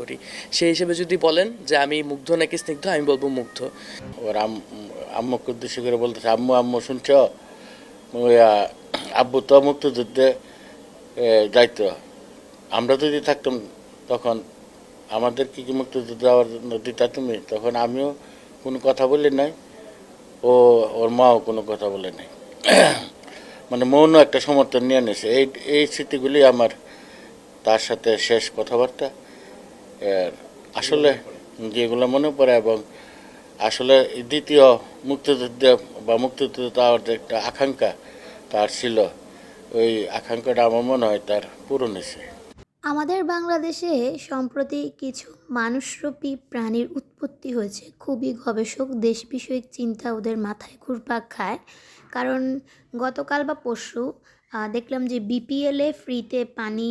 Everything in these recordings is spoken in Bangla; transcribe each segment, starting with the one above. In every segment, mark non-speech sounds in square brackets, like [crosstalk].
করি। সেই হিসেবে যদি বলেন যে আমি মুগ্ধ নাকি স্নিগ্ধ, আমি বলব মুগ্ধ। ওর আম, আম্মুকে উদ্দেশ্য করে বলতেছে, আম্মু আম্মু, শুনছ? আব্বু তো মুক্তিযুদ্ধে যাইতো আমরা যদি থাকতাম তখন আমাদের কি কি মুক্তিযুদ্ধ যাওয়ার দিতা তুমি? তখন আমিও কোনো কথা বলি নাই। ও, ওর মাও কোনো কথা বলে নাই। [clears throat] মানে মৌন একটা সমর্থন নিয়ে নিয়েছে এই এই স্মৃতিগুলি আমার তার সাথে শেষ কথাবার্তা। আসলে যেগুলো মনে পড়ে এবং আসলে দ্বিতীয় মুক্তিযুদ্ধ বা মুক্তিযুদ্ধ তার যে একটা আকাঙ্ক্ষা তার ছিল ওই আকাঙ্ক্ষাটা আমার মনে হয় তার পূরণ হয়েছে। আমাদের বাংলাদেশে সম্প্রতি কিছু মানুষরূপী প্রাণীর উৎপত্তি হয়েছে। খুবই গবেষক দেশ বিষয়ক চিন্তা ওদের মাথায় ঘুরপাক খায়। কারণ গতকাল বা আহ, দেখলাম যে বিপিএলে ফ্রিতে পানি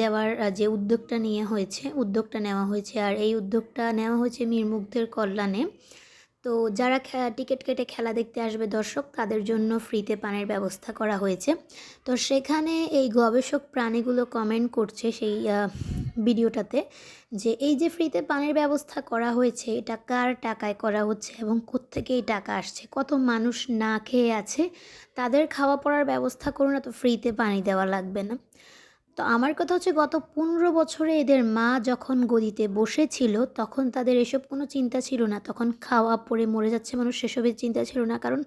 দেওয়ার যে উদ্যোগটা নিয়ে হয়েছে, উদ্যোগটা নেওয়া হয়েছে। আর এই উদ্যোগটা নেওয়া হয়েছে মীরমুগ্ধের কল্যাণে। তো যারা টিকিট কেটে খেলা দেখতে আসবে দর্শক, তাদের জন্য ফ্রিতে পানির ব্যবস্থা করা হয়েছে। তো সেখানে এই গবেষক প্রাণীগুলো কমেন্ট করছে, সেই ভিডিওটাতে যে এই যে ফ্রিতে পানির ব্যবস্থা করা হয়েছে, এটা কার টাকায় করা হচ্ছে এবং কোত্থেকে এই টাকা আসছে? কত মানুষ না খেয়ে আছে? তাদের খাওয়া পড়ার ব্যবস্থা করুন না তো ফ্রিতে পানি দেওয়া লাগবে না। তো আমার কথা হচ্ছে গত পনেরো বছরে এদের মা যখন গদিতে বসেছিল, তখন তাদের এসব কোনো চিন্তা ছিল না। তখন খাওয়া পড়ে মরে যাচ্ছে মানুষ, সেসবের চিন্তা ছিল না। কারণ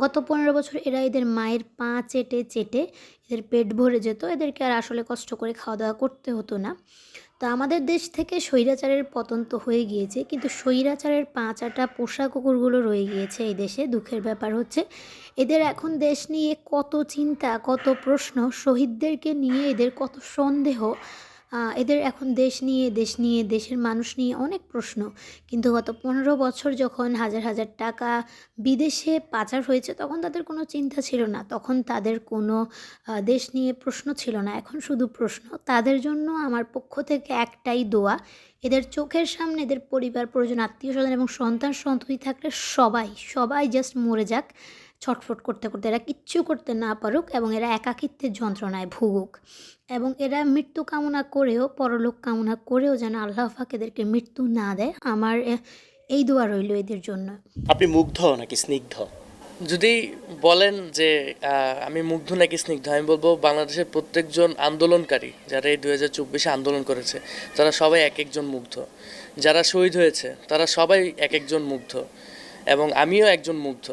গত পনেরো বছর এরা এদের মায়ের পা চেটে চেটে এদের পেট ভরে যেত। এদেরকে আর আসলে কষ্ট করে খাওয়া দাওয়া করতে হতো না। তো আমাদের দেশ থেকে স্বৈরাচারের পতন তো হয়ে গিয়েছে, কিন্তু স্বৈরাচারের পাঁচাটা পোষা কুকুরগুলো রয়ে গিয়েছে এই দেশে। দুঃখের ব্যাপার হচ্ছে, এদের এখন দেশ নিয়ে কত চিন্তা, কত প্রশ্ন, শহীদদেরকে নিয়ে এদের কত সন্দেহ এদের এখন দেশ নিয়ে দেশ নিয়ে, দেশের মানুষ নিয়ে অনেক প্রশ্ন। কিন্তু গত পনেরো বছর যখন হাজার হাজার টাকা বিদেশে পাচার হয়েছে, তখন তাদের কোনো চিন্তা ছিল না। তখন তাদের কোনো দেশ নিয়ে প্রশ্ন ছিল না। এখন শুধু প্রশ্ন, তাদের জন্য আমার পক্ষ থেকে একটাই দোয়া, এদের চোখের সামনে এদের পরিবার, পরিজন আত্মীয় স্বজন এবং সন্তান সন্ততি থাকলে সবাই সবাই জাস্ট মরে যাক। ছটফট করতে করতে এরা কিচ্ছু করতে না পারুক এবং এরা একাকিত্বের যন্ত্রণায় ভুগুক। এবং এরা মৃত্যু কামনা করেও পরলোক কামনা করেও যেন আল্লাহ পাক এদেরকে মৃত্যু না দেয়। আমার এই দোয়া রইল এদের জন্য। আপনি মুগ্ধ নাকি স্নিগ্ধ? যদি বলেন যে আমি মুগ্ধ নাকি স্নিগ্ধ আমি বলব বাংলাদেশের প্রত্যেকজন আন্দোলনকারী যারা এই দু হাজার চব্বিশে আন্দোলন করেছে তারা সবাই এক একজন মুগ্ধ। যারা শহীদ হয়েছে তারা সবাই এক একজন মুগ্ধ। এবং আমিও একজন মুগ্ধ।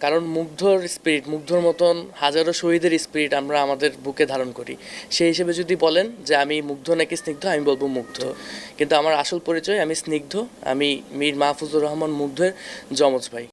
কারণ মুগ্ধর স্পিরিট মুগ্ধর মতন হাজারো শহীদের স্পিরিট আমরা আমাদের বুকে ধারণ করি। সেই হিসেবে যদি বলেন যে আমি মুগ্ধ নাকি স্নিগ্ধ, আমি বলব মুগ্ধ। কিন্তু আমার আসল পরিচয়, আমি স্নিগ্ধ, আমি মীর মাহফুজুর রহমান মুগ্ধের যমজ ভাই।